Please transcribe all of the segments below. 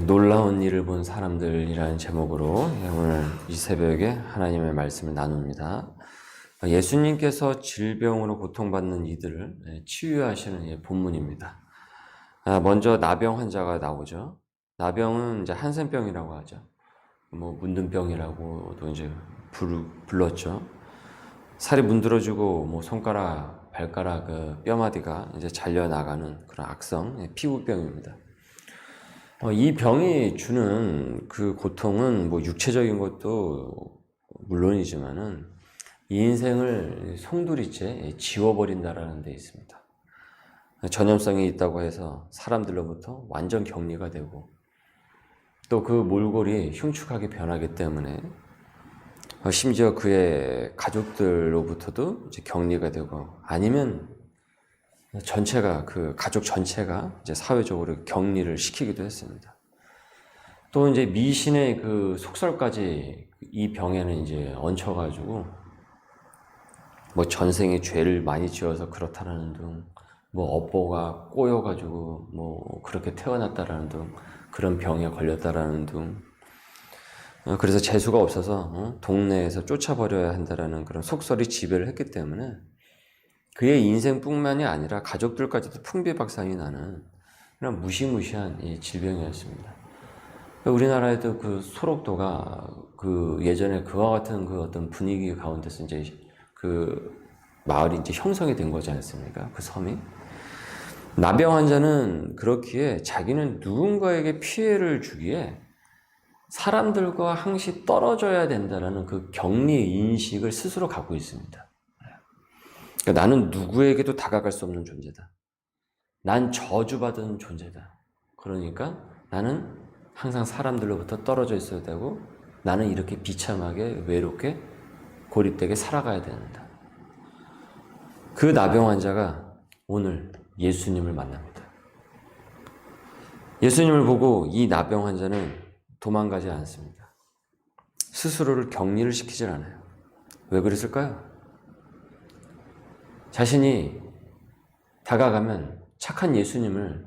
예, 놀라운 일을 본 사람들이라는 제목으로 예, 오늘 이 새벽에 하나님의 말씀을 나눕니다. 예수님께서 질병으로 고통받는 이들을 예, 치유하시는 예, 본문입니다. 아, 먼저 나병 환자가 나오죠. 나병은 이제 한센병이라고 하죠. 뭐 문둥병이라고도 이제 부르, 불렀죠. 살이 문드러지고 뭐 손가락, 발가락, 그 뼈마디가 이제 잘려 나가는 그런 악성 예, 피부병입니다. 어, 이 병이 주는 그 고통은 뭐 육체적인 것도 물론이지만은 이 인생을 송두리째 지워버린다라는 데 있습니다. 전염성이 있다고 해서 사람들로부터 완전 격리가 되고 또 그 몰골이 흉측하게 변하기 때문에 어, 심지어 그의 가족들로부터도 격리가 되고 아니면 전체가 그 가족 전체가 이제 사회적으로 격리를 시키기도 했습니다. 또 이제 미신의 그 속설까지 이 병에는 이제 얹혀가지고 뭐 전생에 죄를 많이 지어서 그렇다라는 등, 뭐 업보가 꼬여가지고 뭐 그렇게 태어났다라는 등 그런 병에 걸렸다라는 등 어, 그래서 재수가 없어서 어? 동네에서 쫓아버려야 한다라는 그런 속설이 지배를 했기 때문에 그의 인생뿐만이 아니라 가족들까지도 풍비박산이 나는 그런 무시무시한 이 질병이었습니다. 우리나라에도 그 소록도가 그 예전에 그와 같은 그 어떤 분위기 가운데서 이제 그 마을이 이제 형성이 된 거지 않습니까? 그 섬이. 나병 환자는 그렇기에 자기는 누군가에게 피해를 주기에 사람들과 항시 떨어져야 된다라는 그 격리 인식을 스스로 갖고 있습니다. 그러니까 나는 누구에게도 다가갈 수 없는 존재다. 난 저주받은 존재다. 그러니까 나는 항상 사람들로부터 떨어져 있어야 되고 나는 이렇게 비참하게 외롭게 고립되게 살아가야 된다. 그 나병 환자가 오늘 예수님을 만납니다. 예수님을 보고 이 나병 환자는 도망가지 않습니다. 스스로를 격리를 시키질 않아요. 왜 그랬을까요? 자신이 다가가면 착한 예수님을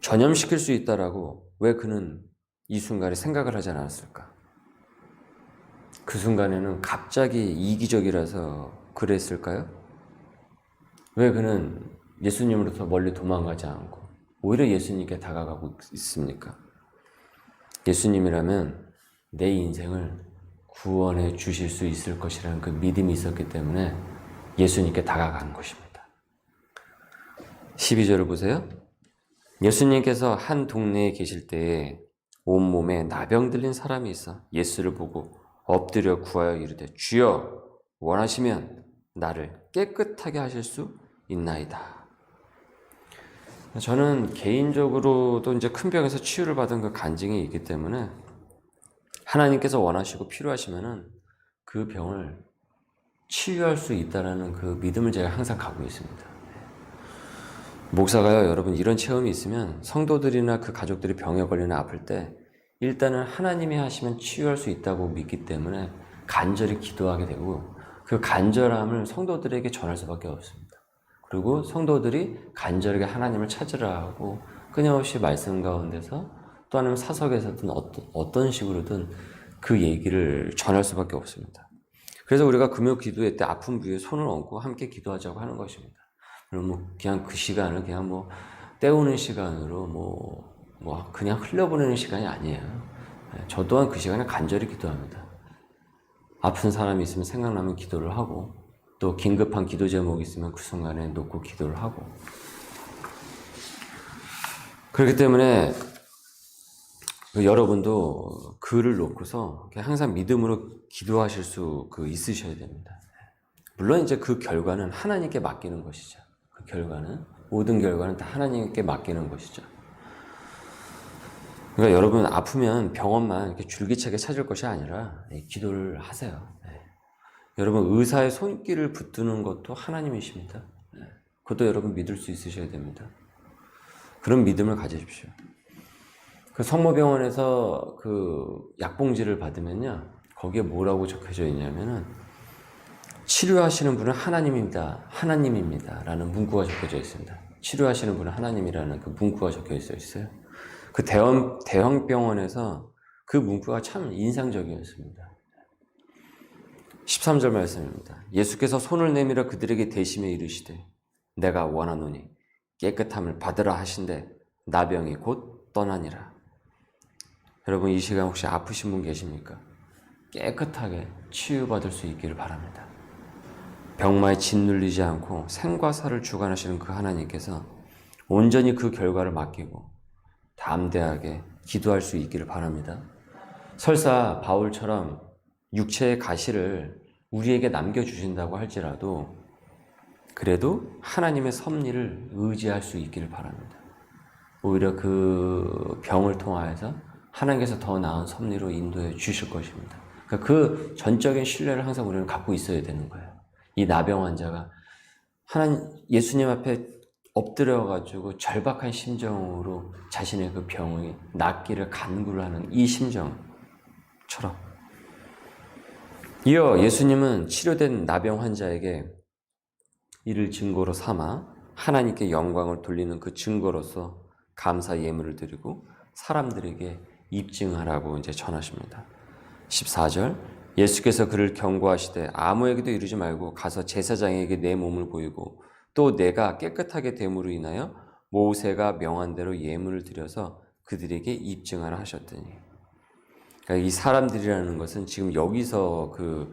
전염시킬 수 있다라고 왜 그는 이 순간에 생각을 하지 않았을까? 그 순간에는 갑자기 이기적이라서 그랬을까요? 왜 그는 예수님으로부터 멀리 도망가지 않고 오히려 예수님께 다가가고 있습니까? 예수님이라면 내 인생을 구원해 주실 수 있을 것이라는 그 믿음이 있었기 때문에 예수님께 다가가는 것입니다. 12절을 보세요. 예수님께서 한 동네에 계실 때에 온몸에 나병 들린 사람이 있어 예수를 보고 엎드려 구하여 이르되 주여 원하시면 나를 깨끗하게 하실 수 있나이다. 저는 개인적으로도 이제 큰 병에서 치유를 받은 그 간증이 있기 때문에 하나님께서 원하시고 필요하시면은 그 병을 치유할 수 있다라는 그 믿음을 제가 항상 갖고 있습니다. 목사가요, 여러분 이런 체험이 있으면 성도들이나 그 가족들이 병에 걸리나 아플 때 일단은 하나님이 하시면 치유할 수 있다고 믿기 때문에 간절히 기도하게 되고 그 간절함을 성도들에게 전할 수밖에 없습니다. 그리고 성도들이 간절하게 하나님을 찾으라 하고 끊임없이 말씀 가운데서 또 아니면 사석에서든 어떤, 어떤 식으로든 그 얘기를 전할 수밖에 없습니다. 그래서 우리가 금요 기도회 때 아픈 부위에 손을 얹고 함께 기도하자고 하는 것입니다. 그럼 뭐 그냥 그 시간을 그냥 뭐 때우는 시간으로 뭐, 뭐 그냥 흘려보내는 시간이 아니에요. 네, 저 또한 그 시간에 간절히 기도합니다. 아픈 사람이 있으면 생각나면 기도를 하고 또 긴급한 기도 제목이 있으면 그 순간에 놓고 기도를 하고 그렇기 때문에 그 여러분도 글을 놓고서 항상 믿음으로 기도하실 수 그 있으셔야 됩니다. 물론 이제 그 결과는 하나님께 맡기는 것이죠. 그 결과는 모든 결과는 다 하나님께 맡기는 것이죠. 그러니까 여러분 아프면 병원만 이렇게 줄기차게 찾을 것이 아니라 기도를 하세요. 네. 여러분 의사의 손길을 붙드는 것도 하나님이십니다. 네. 그것도 여러분 믿을 수 있으셔야 됩니다. 그런 믿음을 가지십시오. 그 성모병원에서 그 약봉지를 받으면요. 거기에 뭐라고 적혀져 있냐면은 치료하시는 분은 하나님입니다. 하나님입니다. 라는 문구가 적혀져 있습니다. 치료하시는 분은 하나님이라는 그 문구가 적혀 있어 있어요. 그 대형, 대형 병원에서 그 문구가 참 인상적이었습니다. 13절 말씀입니다. 예수께서 손을 내밀어 그들에게 대심에 이르시되 내가 원하노니 깨끗함을 받으라 하신데 나병이 곧 떠나니라. 여러분 이 시간 혹시 아프신 분 계십니까? 깨끗하게 치유받을 수 있기를 바랍니다. 병마에 짓눌리지 않고 생과 사를 주관하시는 그 하나님께서 온전히 그 결과를 맡기고 담대하게 기도할 수 있기를 바랍니다. 설사 바울처럼 육체의 가시를 우리에게 남겨주신다고 할지라도 그래도 하나님의 섭리를 의지할 수 있기를 바랍니다. 오히려 그 병을 통하여서 하나님께서 더 나은 섭리로 인도해 주실 것입니다. 그러니까 그 전적인 신뢰를 항상 우리는 갖고 있어야 되는 거예요. 이 나병 환자가 하나님 예수님 앞에 엎드려 가지고 절박한 심정으로 자신의 그 병이 낫기를 간구를 하는 이 심정처럼 이어 예수님은 치료된 나병 환자에게 이를 증거로 삼아 하나님께 영광을 돌리는 그 증거로서 감사 예물을 드리고 사람들에게 입증하라고 이제 전하십니다. 14절 예수께서 그를 경고하시되 아무에게도 이르지 말고 가서 제사장에게 내 몸을 보이고 또 내가 깨끗하게 됨으로 인하여 모세가 명한 대로 예물을 드려서 그들에게 입증하라 하셨더니. 그러니까 이 사람들이라는 것은 지금 여기서 그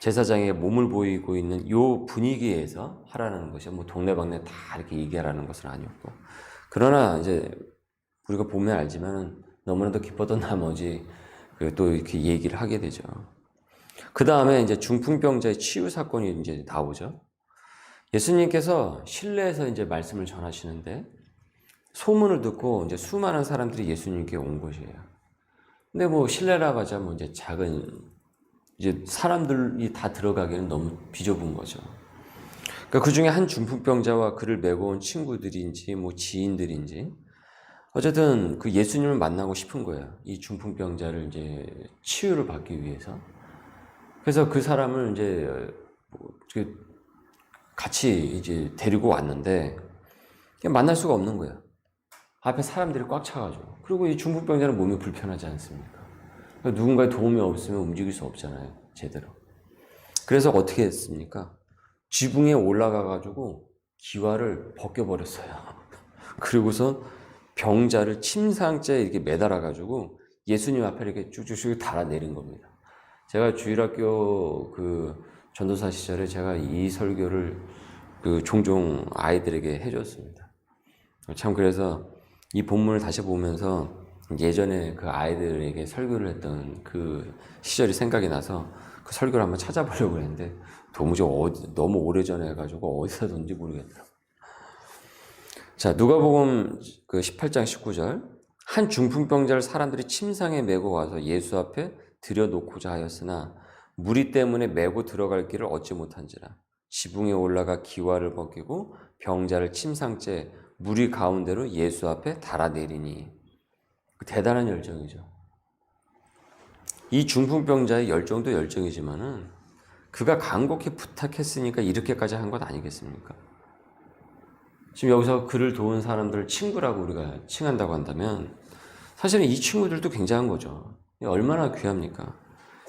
제사장의 몸을 보이고 있는 요 분위기에서 하라는 것이 뭐 동네방네 다 이렇게 얘기하라는 것은 아니었고. 그러나 이제 우리가 보면 알지만 너무나도 기뻤던 나머지 그또 이렇게 얘기를 하게 되죠. 그 다음에 이제 중풍병자의 치유 사건이 이제 나오죠. 예수님께서 실내에서 이제 말씀을 전하시는데 소문을 듣고 이제 수많은 사람들이 예수님께 온 것이에요. 근데 뭐 실내라고 하자 뭐 이제 작은 이제 사람들이 다 들어가기에는 너무 비좁은 거죠. 그러니까 그 중에 한 중풍병자와 그를 메고 온 친구들인지 뭐 지인들인지 어쨌든 그 예수님을 만나고 싶은 거예요. 이 중풍병자를 이제 치유를 받기 위해서. 그래서 그 사람을 이제 뭐 같이 이제 데리고 왔는데 만날 수가 없는 거예요. 앞에 사람들이 꽉 차가지고. 그리고 이 중풍병자는 몸이 불편하지 않습니까? 그러니까 누군가의 도움이 없으면 움직일 수 없잖아요. 제대로. 그래서 어떻게 했습니까? 지붕에 올라가가지고 기와를 벗겨버렸어요. 그리고서 병자를 침상째에 이렇게 매달아 가지고 예수님 앞에 이렇게 쭉쭉쭉 달아내린 겁니다. 제가 주일학교 그 전도사 시절에 제가 이 설교를 그 종종 아이들에게 해줬습니다. 참 그래서 이 본문을 다시 보면서 예전에 그 아이들에게 설교를 했던 그 시절이 생각이 나서 그 설교를 한번 찾아보려고 했는데 도무지 어디, 너무 오래전에 해가지고 어디서 든지 모르겠더라고요. 자, 누가복음 그 18장 19절. 한 중풍병자를 사람들이 침상에 메고 와서 예수 앞에 들여놓고자 하였으나 무리 때문에 메고 들어갈 길을 얻지 못한지라. 지붕에 올라가 기와를 벗기고 병자를 침상째 무리 가운데로 예수 앞에 달아내리니. 그 대단한 열정이죠. 이 중풍병자의 열정도 열정이지만은 그가 간곡히 부탁했으니까 이렇게까지 한 것 아니겠습니까? 지금 여기서 그를 도운 사람들을 친구라고 우리가 칭한다고 한다면 사실은 이 친구들도 굉장한 거죠. 얼마나 귀합니까?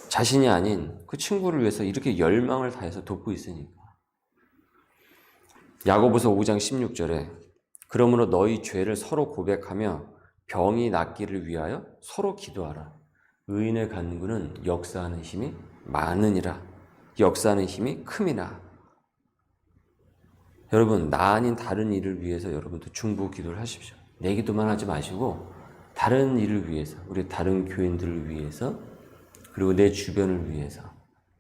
자신이 아닌 그 친구를 위해서 이렇게 열망을 다해서 돕고 있으니까. 야고보서 5장 16절에 그러므로 너희 죄를 서로 고백하며 병이 낫기를 위하여 서로 기도하라. 의인의 간구는 역사하는 힘이 많으니라. 역사하는 힘이 큼이라. 여러분, 나 아닌 다른 일을 위해서 여러분도 중보 기도를 하십시오. 내 기도만 하지 마시고, 다른 일을 위해서, 우리 다른 교인들을 위해서, 그리고 내 주변을 위해서.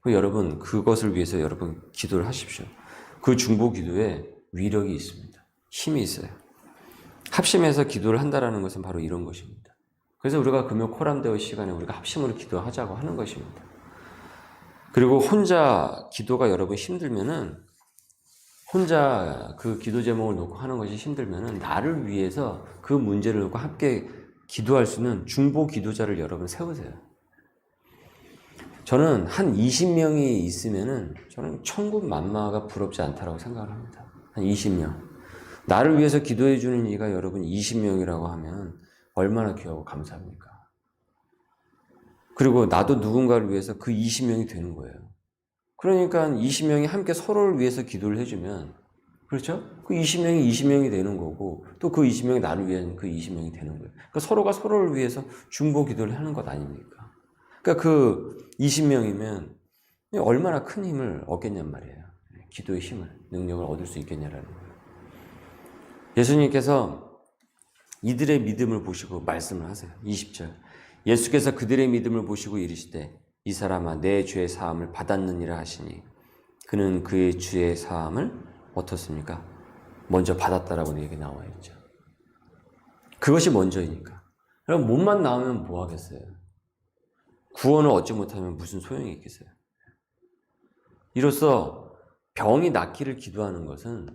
그 여러분, 그것을 위해서 여러분 기도를 하십시오. 그 중보 기도에 위력이 있습니다. 힘이 있어요. 합심해서 기도를 한다라는 것은 바로 이런 것입니다. 그래서 우리가 금요 코람데오 시간에 우리가 합심으로 기도하자고 하는 것입니다. 그리고 혼자 기도가 여러분 힘들면은 혼자 그 기도 제목을 놓고 하는 것이 힘들면은 나를 위해서 그 문제를 놓고 함께 기도할 수 있는 중보 기도자를 여러분 세우세요. 저는 한 20명이 있으면은 저는 천국 만마가 부럽지 않다라고 생각을 합니다. 한 20명. 나를 위해서 기도해 주는 이가 여러분 20명이라고 하면 얼마나 귀하고 감사합니까? 그리고 나도 누군가를 위해서 그 20명이 되는 거예요. 그러니까 20명이 함께 서로를 위해서 기도를 해주면, 그렇죠? 그 20명이 20명이 되는 거고, 또 그 20명이 나를 위한 그 20명이 되는 거예요. 그러니까 서로가 서로를 위해서 중보 기도를 하는 것 아닙니까? 그러니까 그 20명이면 얼마나 큰 힘을 얻겠냔 말이에요. 기도의 힘을, 능력을 얻을 수 있겠냐라는 거예요. 예수님께서 이들의 믿음을 보시고 말씀을 하세요. 20절. 예수께서 그들의 믿음을 보시고 이르시되 이 사람아 내 죄의 사함을 받았느니라 하시니 그는 그의 죄의 사함을 어떻습니까? 먼저 받았다라고 얘기 나와 있죠. 그것이 먼저이니까. 그럼 몸만 나오면 뭐 하겠어요? 구원을 얻지 못하면 무슨 소용이 있겠어요? 이로써 병이 낫기를 기도하는 것은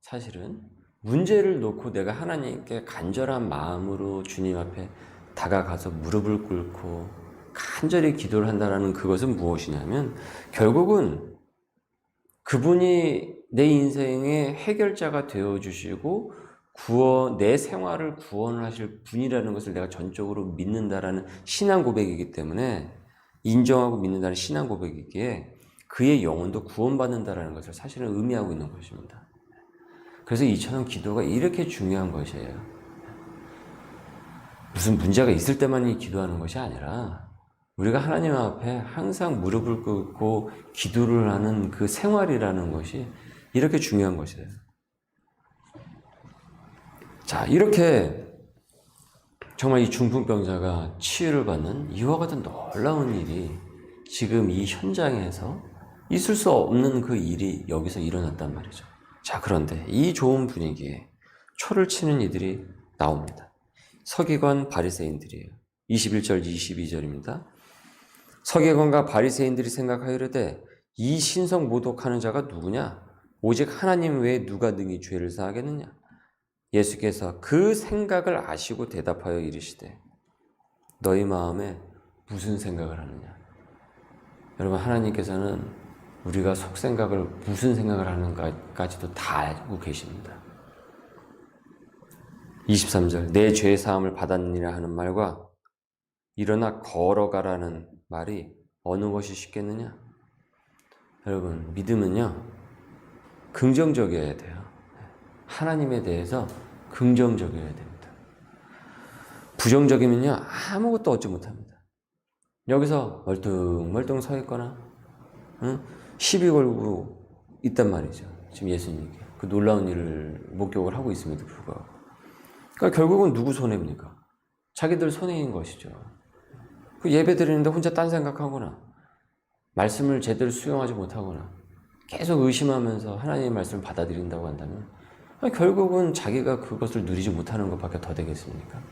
사실은 문제를 놓고 내가 하나님께 간절한 마음으로 주님 앞에 다가가서 무릎을 꿇고 간절히 기도를 한다라는 그것은 무엇이냐면 결국은 그분이 내 인생의 해결자가 되어 주시고 구원 내 생활을 구원을 하실 분이라는 것을 내가 전적으로 믿는다라는 신앙 고백이기 때문에 인정하고 믿는다는 신앙 고백이기에 그의 영혼도 구원받는다라는 것을 사실은 의미하고 있는 것입니다. 그래서 이처럼 기도가 이렇게 중요한 것이에요. 무슨 문제가 있을 때만 기도하는 것이 아니라 우리가 하나님 앞에 항상 무릎을 꿇고 기도를 하는 그 생활이라는 것이 이렇게 중요한 것이에요. 자, 이렇게 정말 이 중풍병자가 치유를 받는 이와 같은 놀라운 일이 지금 이 현장에서 있을 수 없는 그 일이 여기서 일어났단 말이죠. 자, 그런데 이 좋은 분위기에 초를 치는 이들이 나옵니다. 서기관 바리새인들이에요. 21절 22절입니다. 서기관과 바리새인들이 생각하여르되 이 신성 모독하는 자가 누구냐? 오직 하나님 외에 누가 능히 죄를 사하겠느냐? 예수께서 그 생각을 아시고 대답하여 이르시되 너희 마음에 무슨 생각을 하느냐? 여러분 하나님께서는 우리가 속 생각을 무슨 생각을 하는가까지도 다 알고 계십니다. 23절 내 죄 사함을 받았느니라 하는 말과 일어나 걸어가라는 말이 어느 것이 쉽겠느냐? 여러분 믿음은요 긍정적이어야 돼요. 하나님에 대해서 긍정적이어야 됩니다. 부정적이면요 아무것도 얻지 못합니다. 여기서 멀뚱멀뚱 서 있거나 응? 시비 걸고 있단 말이죠. 지금 예수님께 그 놀라운 일을 목격을 하고 있음에도 불구하고. 그러니까 결국은 누구 손해입니까? 자기들 손해인 것이죠. 그 예배 드리는데 혼자 딴 생각하거나 말씀을 제대로 수용하지 못하거나 계속 의심하면서 하나님의 말씀을 받아들인다고 한다면 결국은 자기가 그것을 누리지 못하는 것밖에 더 되겠습니까?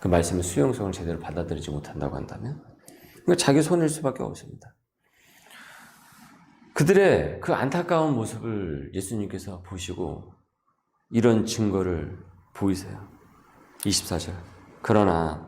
그 말씀의 수용성을 제대로 받아들이지 못한다고 한다면 자기 손일 수밖에 없습니다. 그들의 그 안타까운 모습을 예수님께서 보시고 이런 증거를 보이세요. 24절. 그러나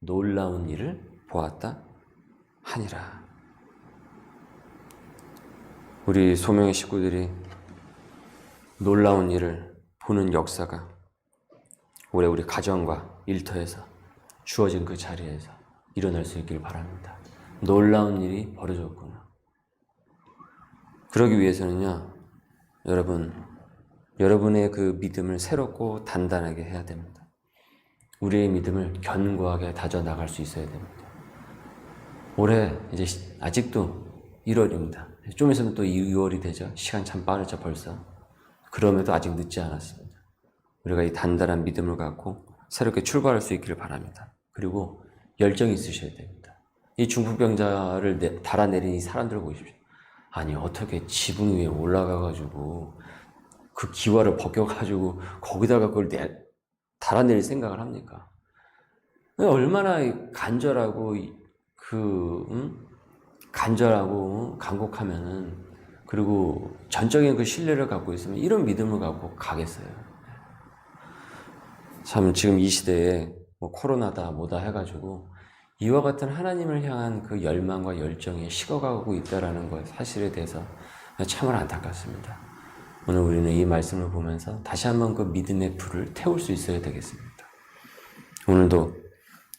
놀라운 일을 보았다 하니라. 우리 소명의 식구들이 놀라운 일을 보는 역사가 올해 우리 가정과 일터에서 주어진 그 자리에서 일어날 수 있길 바랍니다. 놀라운 일이 벌어졌구나. 그러기 위해서는요, 여러분, 여러분의 그 믿음을 새롭고 단단하게 해야 됩니다. 우리의 믿음을 견고하게 다져 나갈 수 있어야 됩니다. 올해 이제 아직도 1월입니다. 좀 있으면 또 2월이 되죠. 시간 참 빠르죠, 벌써. 그럼에도 아직 늦지 않았습니다. 우리가 이 단단한 믿음을 갖고 새롭게 출발할 수 있기를 바랍니다. 그리고 열정이 있으셔야 됩니다. 이 중풍병자를 달아내린 이 사람들 보십시오. 아니 어떻게 지붕 위에 올라가가지고 그 기와를 벗겨가지고 거기다가 그걸 내, 달아낼 생각을 합니까? 얼마나 간절하고 그 음? 간절하고 간곡하면은 그리고 전적인 그 신뢰를 갖고 있으면 이런 믿음을 갖고 가겠어요. 참 지금 이 시대에 뭐 코로나다 뭐다 해가지고 이와 같은 하나님을 향한 그 열망과 열정이 식어가고 있다라는 것 사실에 대해서 참으로 안타깝습니다. 오늘 우리는 이 말씀을 보면서 다시 한번 그 믿음의 불을 태울 수 있어야 되겠습니다. 오늘도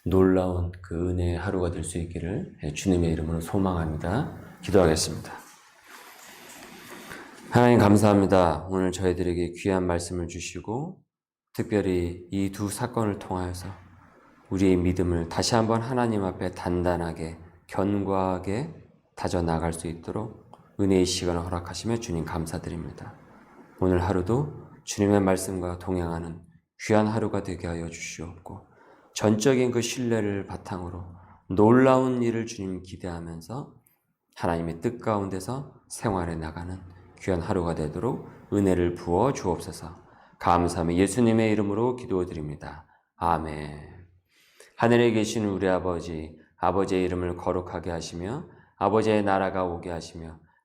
놀라운 그 은혜의 하루가 될 수 있기를 주님의 이름으로 소망합니다. 기도하겠습니다. 하나님 감사합니다. 오늘 저희들에게 귀한 말씀을 주시고 특별히 이 두 사건을 통하여서 우리의 믿음을 다시 한번 하나님 앞에 단단하게 견고하게 다져 나갈 수 있도록 은혜의 시간을 허락하시며 주님 감사드립니다. 오늘 하루도 주님의 말씀과 동행하는 귀한 하루가 되게 하여 주시옵고 전적인 그 신뢰를 바탕으로 놀라운 일을 주님 기대하면서 하나님의 뜻 가운데서 생활해 나가는 귀한 하루가 되도록 은혜를 부어 주옵소서. 감사하며 예수님의 이름으로 기도드립니다. 아멘. 하늘에 계신 우리 아버지, 아버지의 이름을 거룩하게 하시며 아버지의 나라가 오게 하시며